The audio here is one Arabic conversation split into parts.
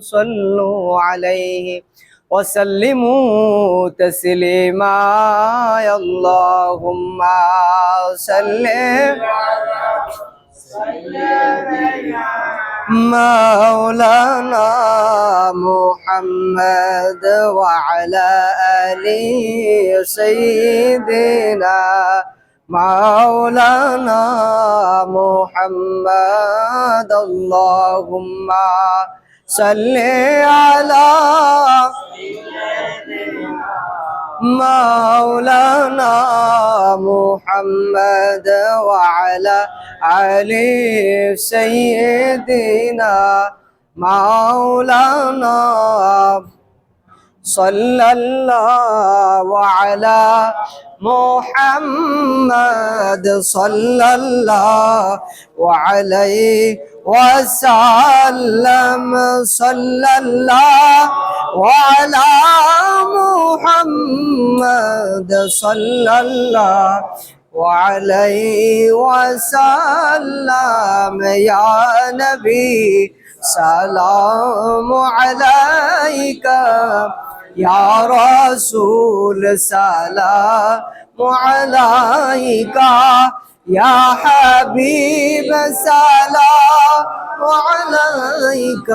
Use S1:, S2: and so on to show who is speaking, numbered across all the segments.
S1: صلوا عليه وسلموا تسليما. اللهم صل مولانا محمد وعلى آله سيدنا مولانا محمد. اللهم صل على مولانا محمد وعلى علي سيدنا مولانا صلى الله على محمد صلى الله عليه وسلم صلى الله على محمد صلى الله وعليه وسلم. يا نبي سلام عليك. يا رسول سلام عليك يا حبيب سلام عليك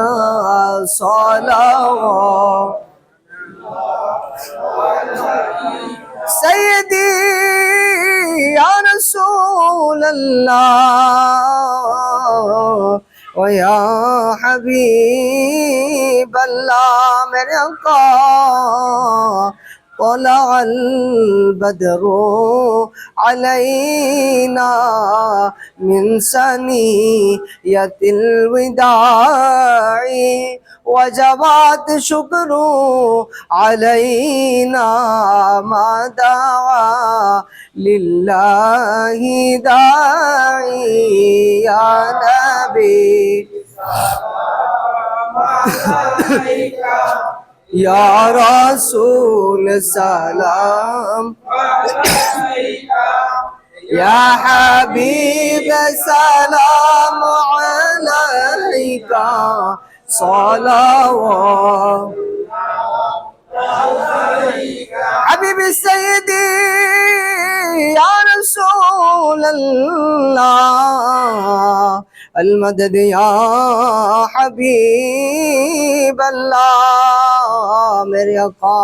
S1: صلوات. سيدي يا رسول الله ويا حبيب الله میرے آقا طلع البدر علينا من سنية الوداع وجبات شكر علينا ما دعا لله داعي يا نبي. يا رسول سلام يا حبيب سلام عليك. صلوات. حبيبي سيدي يا رسول الله. المدد يا حبيب الله مريقا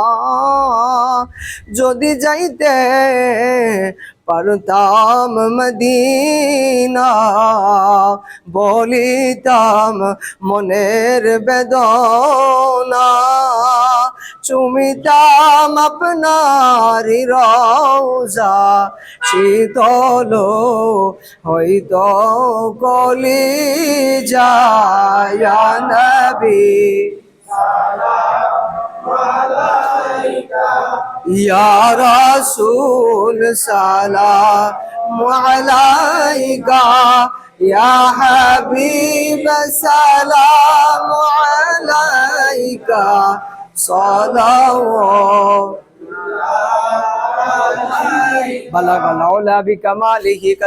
S1: جودي جايتي পারতাম মদিনা বলিতাম মনের বেদনা। চুমিতাম আপনার রওজা শীতল হইত কলি যায়। নবী يا رسول سلام عليك يا حبيب سلام عليك صلوات. بلغ العلا بكماله